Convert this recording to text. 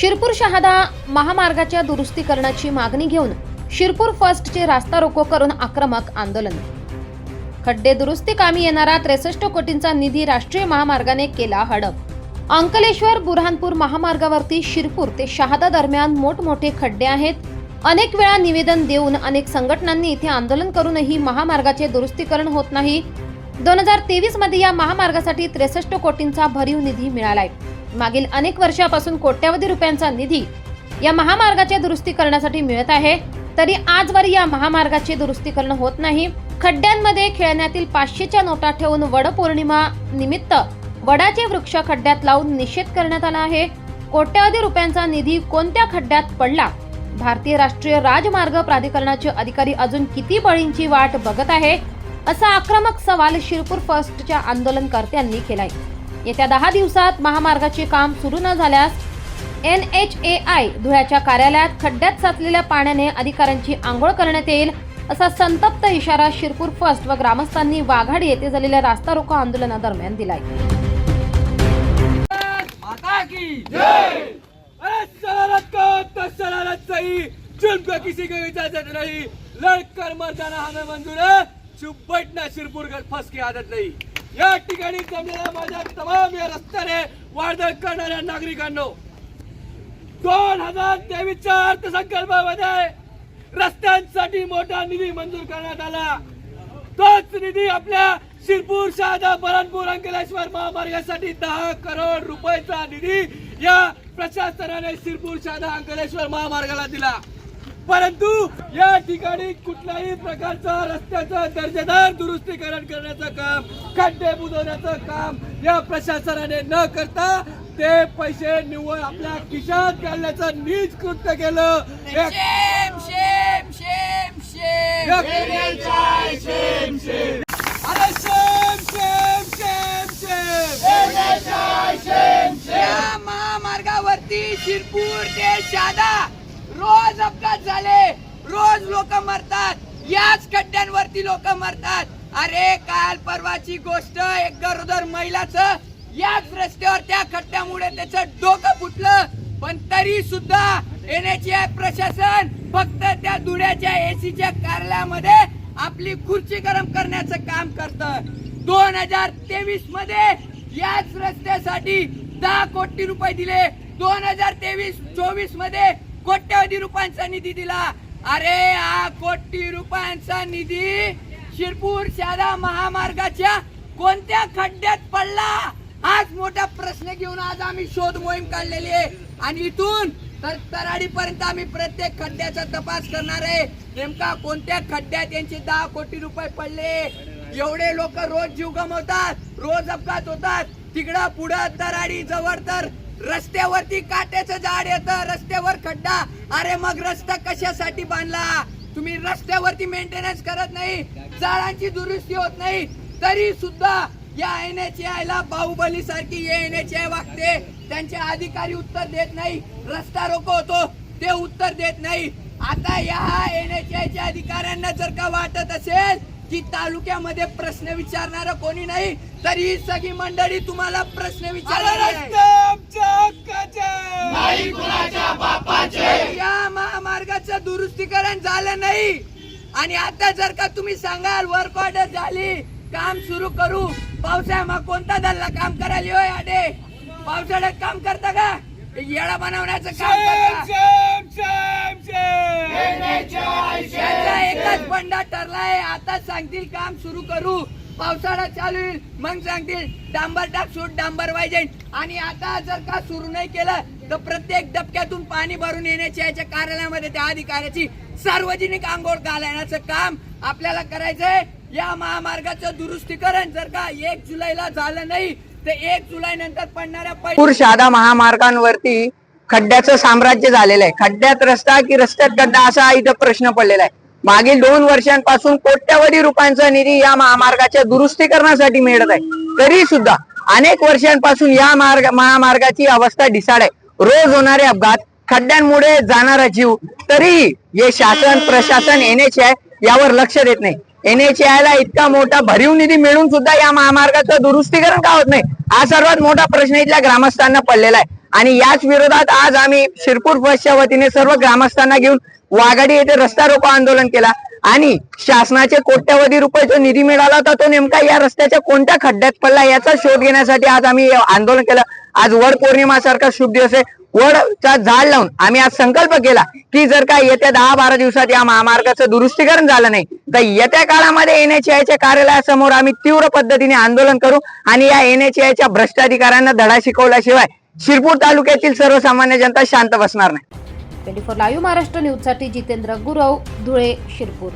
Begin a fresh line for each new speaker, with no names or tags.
शिरपूर शहादा महामार्गाच्या दुरुस्तीकरणाची मागणी घेऊन शिरपूर फर्स्टचे रास्ता रोको करून आक्रमक आंदोलन. खड्डे दुरुस्ती कामी येणारा त्रेसष्ट कोटींचा निधी राष्ट्रीय महामार्गाने केला हडप. अंकलेश्वर बुरहानपूर महामार्गावरती शिरपूर ते शहादा दरम्यान मोठमोठे खड्डे आहेत. अनेक वेळा निवेदन देऊन अनेक संघटनांनी इथे आंदोलन करूनही महामार्गाचे दुरुस्तीकरण होत नाही. दोन हजार तेवीसमध्ये या महामार्गासाठी त्रेसष्ट कोटींचा भरीव निधी मिळालाय. मागील अनेक वर्षापासून कोट्यवधी रुपयांचा निधी या महामार्गाच्या दुरुस्ती करण्यासाठी मिळत आहे. तरी आजवर या महामार्गाचे दुरुस्तीकरण होत नाही. खड्ड्यांमध्ये खेळण्यातील पाचशेच्या नोटा ठेवून वडपौर्णिमा निमित्त वडाचे वृक्ष खड्ड्यात लावून निषेध करण्यात आला आहे. कोट्यावधी रुपयांचा निधी कोणत्या खड्ड्यात पडला? भारतीय राष्ट्रीय राजमार्ग प्राधिकरणाचे अधिकारी अजून किती बळींची वाट बघत आहे? असा आक्रमक सवाल शिरपूर फर्स्टच्या आंदोलनकर्त्यांनी केलाय. येत्या दहा दिवसात महामार्गाचे काम सुरू न झाल्यास एन एच ए आय धुळ्याच्या कार्यालयात खड्ड्यात साचलेल्या पाण्याने अधिकाऱ्यांची आंघोळ करण्यात येईल असा संतप्त इशारा शिरपूर फर्स्ट व ग्रामस्थांनी वाघाड येथे झालेल्या रास्ता रोको आंदोलनादरम्यान दिलाय.
हो? लड़कर मर जाना हमें मंजूर है। चुप बैठना सिरपुर फंस की आदत नहीं। या ठिकाणी जमलेल्या माझ्या तमाम या रस्त्याने वाढदळ करणाऱ्या नागरिकांनो दोन हजार तेवीसच्या अर्थसंकल्पामध्ये रस्त्यांसाठी मोठा निधी मंजूर करण्यात आला. तोच निधी आपल्या शिरपूर शहादा बरणपूर अंकलेश्वर महामार्गासाठी दहा करोड रुपयाचा निधी या प्रशासनाने शिरपूर शहादा अंकलेश्वर महामार्गाला दिला. परंतु या ठिकाणी कुठल्याही प्रकारचा रस्त्याचं दर्जेदार दुरुस्तीकरण करण्याचं काम खड्डे बुजवण्याचं काम या प्रशासनाने न करता ते पैसे निव्वळ आपल्या खिशात घालण्याचं नीच कृत्य केलं. एक-
शेम शेम शेम शेम.
एक- अरे शेम शेम शेम शेम.
या महामार्गावरती शिरपूर ते शादा. रोज अपघात झाले. रोज लोक मरतात. याच खड्ड्यांवरती लोक मरतात. अरे काल परवाची गोष्ट एक गरोदर महिलाचं याच रस्त्यावर त्या खड्ड्यामुळे त्याचं डोकं फुटलं. पण तरी सुद्धा एनएचआय प्रशासन फक्त त्या धुळ्याच्या एसीच्या कार्यालयामध्ये आपली खुर्ची गरम करण्याचं काम करतं. दोन हजार तेवीसमध्ये याच रस्त्यासाठी दहा कोटी रुपये दिले. दोन हजार तेवीस चोवीसमध्ये कोट्यवधी रुपयांचा निधी दिला. अरे हा कोटी रुपयांचा निधी शिरपूर शादा महामार्गाच्या कोणत्या खड्ड्यात पडला? हाच मोठा प्रश्न घेऊन आज आम्ही शोध मोहीम काढलेली आहे. आणि इथून तर तराडीपर्यंत आम्ही प्रत्येक खड्ड्याचा तपास करणार आहे. नेमका कोणत्या खड्ड्यात यांचे दहा कोटी रुपये पडले? एवढे लोक रोज जीव गमवतात रोज अपघात होतात. तिकडं पुढं तराडी जवळ तर रस्त्यावरती काट्याचं झाड येतं रस्त्यावर खड्डा. अरे मग रस्ता कशासाठी बांधला? तुम्ही रस्त्यावरती मेंटेनन्स करत नाही झाडांची दुरुस्ती होत नाही तरी सुद्धा या एन एच ला बाहुबली सारखी एन एच वागते. त्यांचे अधिकारी उत्तर देत नाही रस्ता रोको होतो ते उत्तर देत नाही. आता या एन एच च्या अधिकाऱ्यांना जर का वाटत असेल की तालुक्यामध्ये प्रश्न विचारणार कोणी नाही तर ही सगळी मंडळी तुम्हाला प्रश्न विचारणार
हक्काचे.
या महामार्गाचं दुरुस्तीकरण झालं नाही. आणि आता जर का तुम्ही सांगाल वर्क ऑर्डर झाली काम सुरू करू. पावसाळ्यात कोणता धल्ला काम करायला होय आडे? पावसाळ्यात काम करता का? येळा बनवण्याचं काम करता. त्यांचा एकच बंडा ठरलाय. आता सांगतील काम सुरू करू. पावसाळा चालू येईल मग सांगतील डांबर टाक सूट डांबर वायजेंट आणि आता जर का सुरू नाही केलं तर प्रत्येक डबक्यातून पाणी भरून येण्याची याच्या कार्यालयामध्ये त्या अधिकाऱ्याची सार्वजनिक आंघोळ घालण्याचं काम आपल्याला करायचंय. या महामार्गाचं दुरुस्तीकरण जर का एक जुलैला झालं नाही तर एक जुलै नंतर पडणाऱ्या पै-
पूर शहादा महामार्गांवरती खड्ड्याचं साम्राज्य झालेलं आहे. खड्ड्यात रस्ता की रस्त्यात खड्डा असा इथं प्रश्न पडलेला आहे. मागील दोन वर्षांपासून कोट्यावधी रुपयांचा निधी या महामार्गाच्या दुरुस्तीकरणासाठी मिळत आहे. तरी सुद्धा अनेक वर्षांपासून या मार्ग महामार्गाची अवस्था ढिसाळ आहे. रोज होणारे अपघात खड्ड्यांमुळे जाणारा जीव तरीही हे शासन प्रशासन एनएचआय यावर लक्ष देत नाही. एनएचआय ला इतका मोठा भरीव निधी मिळून सुद्धा या महामार्गाचं दुरुस्तीकरण का होत नाही? हा सर्वात मोठा प्रश्न इथल्या ग्रामस्थांना पडलेला आहे. आणि याच विरोधात आज आम्ही शिरपूर फर्स्टच्या वतीने सर्व ग्रामस्थांना घेऊन वाघाडी येथे रस्ता रोको आंदोलन केला. आणि शासनाचे कोट्यवधी रुपये जो निधी मिळाला होता तो नेमका या रस्त्याच्या कोणत्या खड्ड्यात पडला याचा शोध घेण्यासाठी आज आम्ही आंदोलन केलं. आज वड पौर्णिमा सारखा शुभ दिवस आहे. वडचा झाड लावून आम्ही आज संकल्प केला की जर का येत्या दहा बारा दिवसात या महामार्गाचं दुरुस्तीकरण झालं नाही तर येत्या काळामध्ये एनएचआयच्या कार्यालयासमोर आम्ही तीव्र पद्धतीने आंदोलन करू आणि या एनएचआयच्या आयच्या अधिकाऱ्यांना धडा शिकवल्याशिवाय शिरपूर तालुक्यातील सर्वसामान्य जनता शांत बसणार नाही.
ट्वेंटी फोर लाईव्ह महाराष्ट्र न्यूजसाठी जितेंद्र गुरव धुळे शिरपूर.